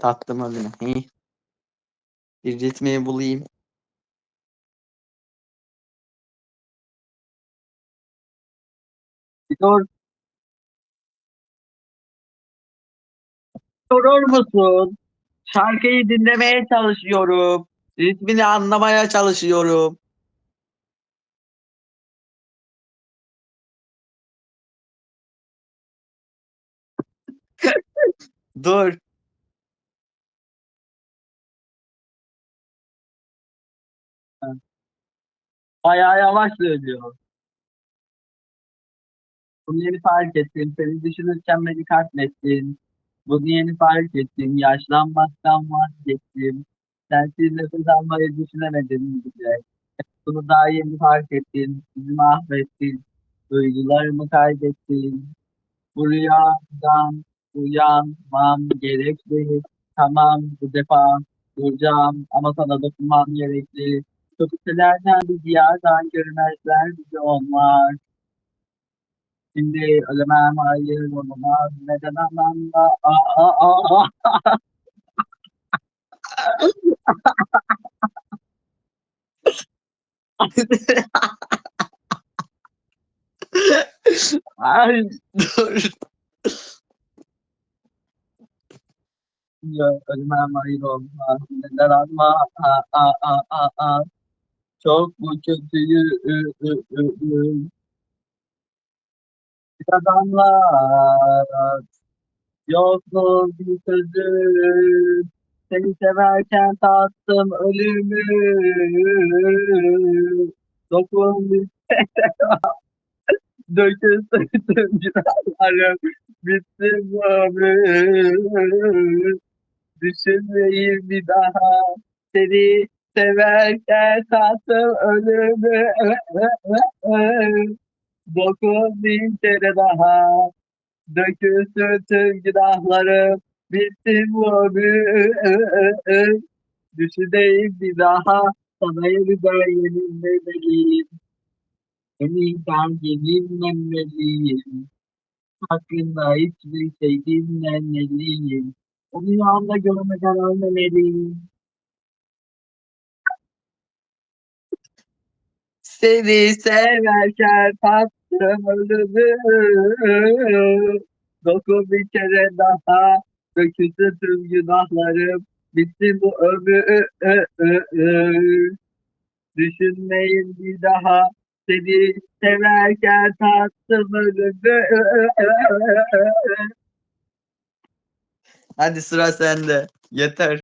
Tattım adını. Hi. Bir ritmi bulayım. Dur. Durur musun? Şarkıyı dinlemeye çalışıyorum. Ritmini anlamaya çalışıyorum. Dur. Bayağı yavaş söylüyor. Bunu yeni fark ettim. Seni düşünürken beni katlettin. Bunu yeni fark ettim. Yaşlanmaktan vazgeçtim. Sensiz nefes almayı düşünemedim bile. Bunu daha yeni fark ettim. Bizi mahvettin. Duygularımı kaybettin. Bu rüyadan uyanmam gerekli. Tamam bu defa duracağım ama sana dokunmam gerekli. Kötülerden bir diyardan görmezler bizi onlar. Şimdi ölemem hayır olamaz neden anlamda aa, aa, aa. Ay dur. Ya ölemem hayır olmaz neden anma aa, aa, aa, aa, aa. Çok kötüyü. Adamlar. Yok mu bir sözü seni severken tattım ölümü. Dokun bir dökülsün tüm günahlarım. Bitsin bu ömrüm. Düşünmeyin bir daha. Seni severken tattım ölümü dokun bir kere daha Dökülsün tüm günahlarım, bitsin bu ömür. Düşüneyim bir daha, sana yeniden yenilmeliyim. Yeniden yenilmemeliyim. Hakkında hiçbir şey dinlemeliyim. O rüyamda görmeden ölmemeliyim. Seni severken tattım ölümü. Dokun bir kere daha. Dökülsün tüm günahlarım. Bitsin bu ömür. Düşünmeyin bir daha. Seni severken tattım ölümü. Hadi sıra sende. Yeter.